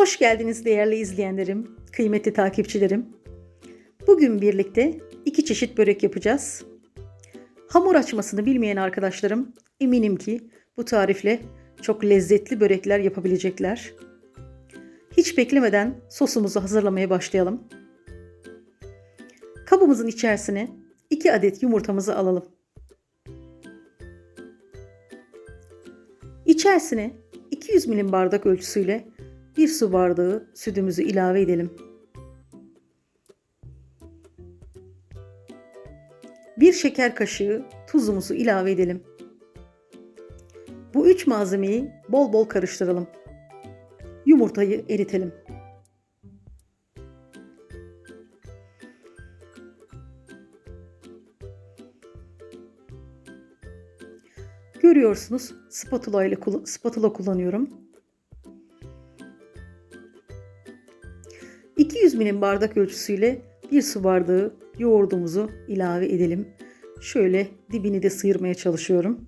Hoş geldiniz değerli izleyenlerim, kıymetli takipçilerim. Bugün birlikte iki çeşit börek yapacağız. Hamur açmasını bilmeyen arkadaşlarım eminim ki bu tarifle çok lezzetli börekler yapabilecekler. Hiç beklemeden sosumuzu hazırlamaya başlayalım. Kabımızın içerisine 2 adet yumurtamızı alalım. İçerisine 200 milim bardak ölçüsüyle 1 su bardağı sütümüzü ilave edelim. 1 şeker kaşığı tuzumuzu ilave edelim. Bu üç malzemeyi bol bol karıştıralım. Yumurtayı eritelim. Görüyorsunuz spatula ile spatula kullanıyorum. 200 milim bardak ölçüsüyle bir su bardağı yoğurdumuzu ilave edelim. Şöyle dibini de sıyırmaya çalışıyorum.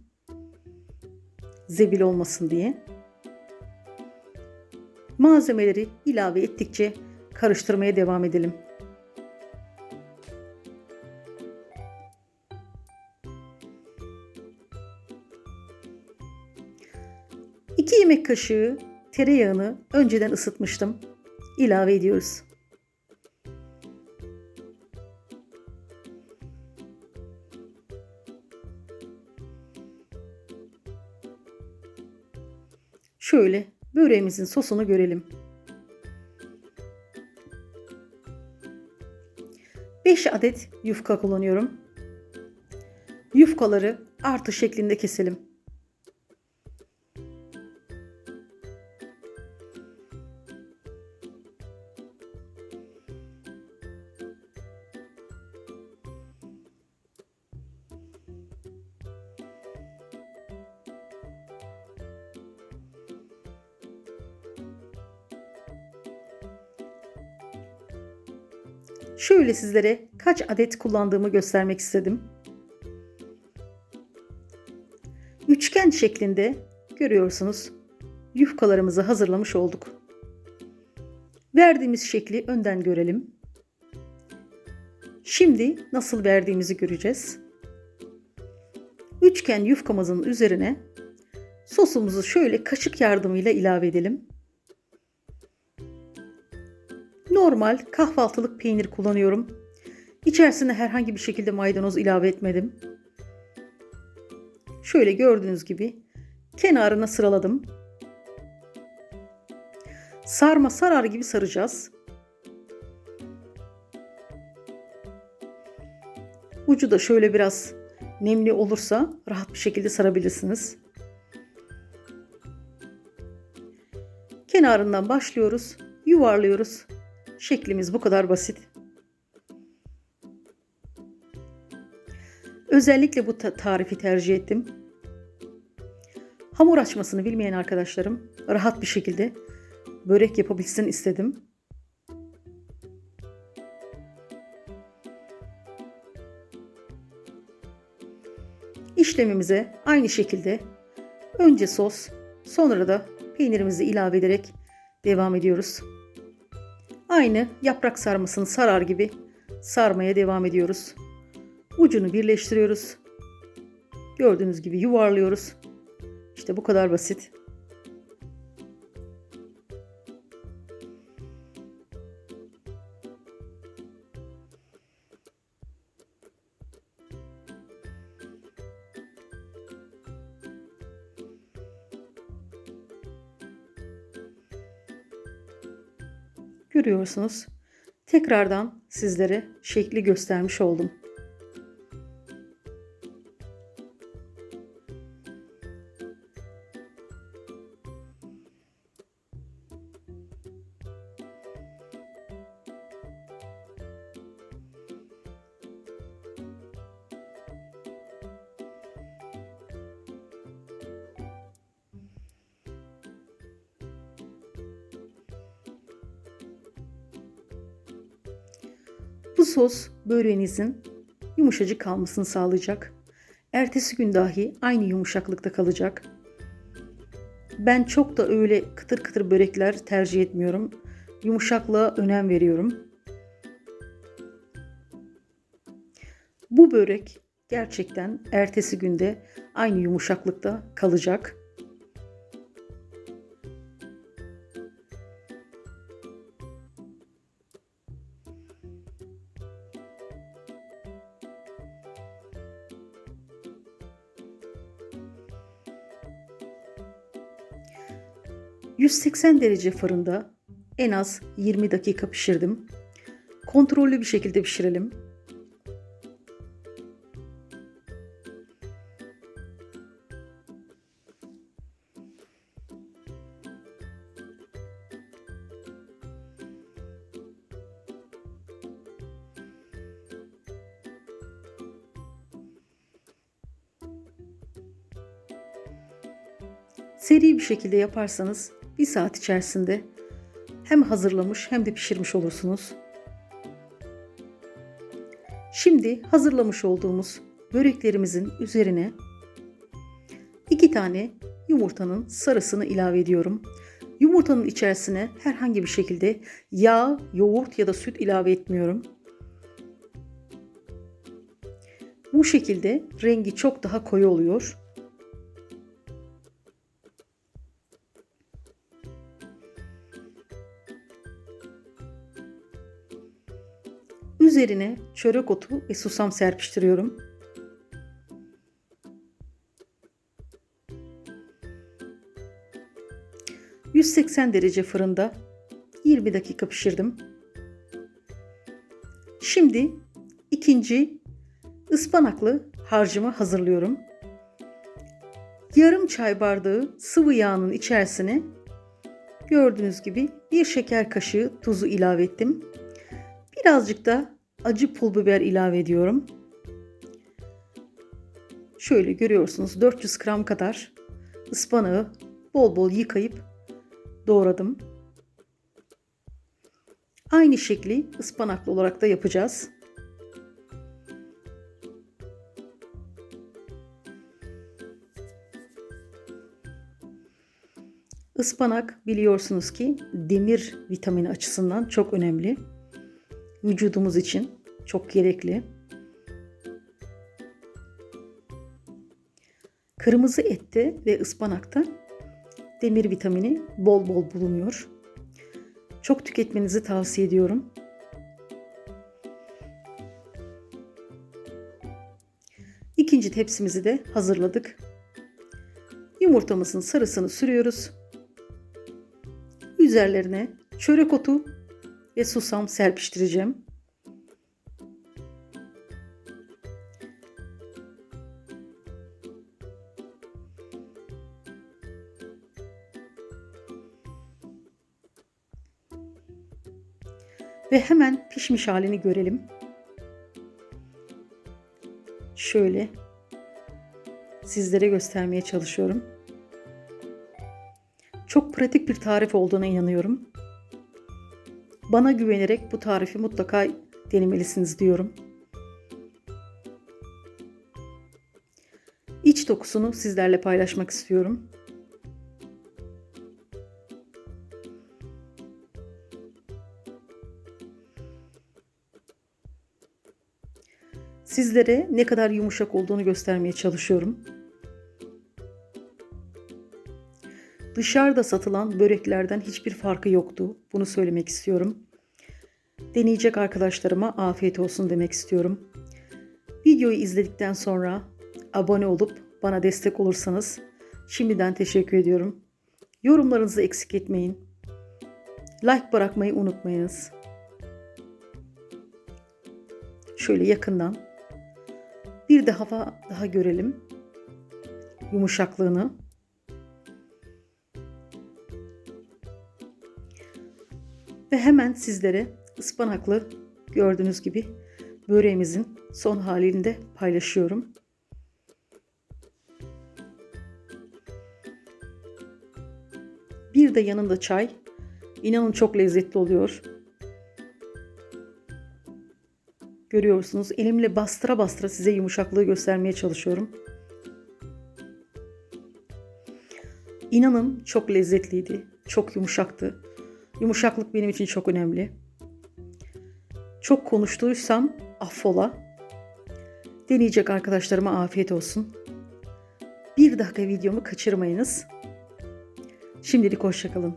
Zebil olmasın diye. Malzemeleri ilave ettikçe karıştırmaya devam edelim. İki yemek kaşığı tereyağını önceden ısıtmıştım. İlave ediyoruz. Şöyle böreğimizin sosunu görelim. 5 adet yufka kullanıyorum. Yufkaları artı şeklinde keselim. Şöyle sizlere kaç adet kullandığımı göstermek istedim. Üçgen şeklinde görüyorsunuz yufkalarımızı hazırlamış olduk. Verdiğimiz şekli önden görelim. Şimdi nasıl verdiğimizi göreceğiz. Üçgen yufkamızın üzerine sosumuzu şöyle kaşık yardımıyla ilave edelim. Normal kahvaltılık peynir kullanıyorum. İçerisine herhangi bir şekilde maydanoz ilave etmedim. Şöyle gördüğünüz gibi kenarına sıraladım. Sarma sarar gibi saracağız. Ucu da şöyle biraz nemli olursa rahat bir şekilde sarabilirsiniz. Kenarından başlıyoruz, yuvarlıyoruz. Şeklimiz bu kadar basit. Özellikle bu tarifi tercih ettim. Hamur açmasını bilmeyen arkadaşlarım rahat bir şekilde börek yapabilsin istedim. İşlemimize aynı şekilde önce sos, sonra da peynirimizi ilave ederek devam ediyoruz. Aynı yaprak sarmasını sarar gibi sarmaya devam ediyoruz. Ucunu birleştiriyoruz. Gördüğünüz gibi yuvarlıyoruz. İşte bu kadar basit. Görüyorsunuz. Tekrardan sizlere şekli göstermiş oldum. Bu sos böreğinizin yumuşacık kalmasını sağlayacak. Ertesi gün dahi aynı yumuşaklıkta kalacak. Ben çok da öyle kıtır kıtır börekler tercih etmiyorum. Yumuşaklığa önem veriyorum. Bu börek gerçekten ertesi günde aynı yumuşaklıkta kalacak. ...180 derece fırında en az 20 dakika pişirdim. Kontrollü bir şekilde pişirelim. Seri bir şekilde yaparsanız bir saat içerisinde hem hazırlamış hem de pişirmiş olursunuz. Şimdi hazırlamış olduğumuz böreklerimizin üzerine iki tane yumurtanın sarısını ilave ediyorum. Yumurtanın içerisine herhangi bir şekilde yağ, yoğurt ya da süt ilave etmiyorum. Bu şekilde rengi çok daha koyu oluyor. Üzerine çörek otu ve susam serpiştiriyorum. ...180 derece fırında 20 dakika pişirdim. Şimdi ikinci ıspanaklı harcımı hazırlıyorum. Yarım çay bardağı sıvı yağının içerisine gördüğünüz gibi bir şeker kaşığı tuzu ilave ettim. Birazcık da acı pul biber ilave ediyorum. Şöyle görüyorsunuz 400 gram kadar ıspanağı bol bol yıkayıp doğradım. Aynı şekli ıspanaklı olarak da yapacağız. Ispanak biliyorsunuz ki demir vitamini açısından çok önemli vücudumuz için çok gerekli. Kırmızı ette ve ıspanakta demir vitamini bol bol bulunuyor. Çok tüketmenizi tavsiye ediyorum. İkinci tepsimizi de hazırladık. Yumurtamızın sarısını sürüyoruz. Üzerlerine çörek otu ve susam serpiştireceğim. Ve hemen pişmiş halini görelim. Şöyle sizlere göstermeye çalışıyorum. Çok pratik bir tarif olduğuna inanıyorum. Bana güvenerek bu tarifi mutlaka denemelisiniz diyorum. İç dokusunu sizlerle paylaşmak istiyorum. Sizlere ne kadar yumuşak olduğunu göstermeye çalışıyorum. Dışarıda satılan böreklerden hiçbir farkı yoktu. Bunu söylemek istiyorum. Deneyecek arkadaşlarıma afiyet olsun demek istiyorum. Videoyu izledikten sonra abone olup bana destek olursanız şimdiden teşekkür ediyorum. Yorumlarınızı eksik etmeyin. Like bırakmayı unutmayınız. Şöyle yakından bir de hava daha görelim. Yumuşaklığını. Ve hemen sizlere ıspanaklı gördüğünüz gibi böreğimizin son halini de paylaşıyorum. Bir de yanında çay. İnanın çok lezzetli oluyor. Görüyorsunuz elimle bastıra bastıra size yumuşaklığı göstermeye çalışıyorum. İnanın çok lezzetliydi. Çok yumuşaktı. Yumuşaklık benim için çok önemli. Çok konuştuysam affola. Deneyecek arkadaşlarıma afiyet olsun. Bir dakika videomu kaçırmayınız. Şimdilik hoşçakalın.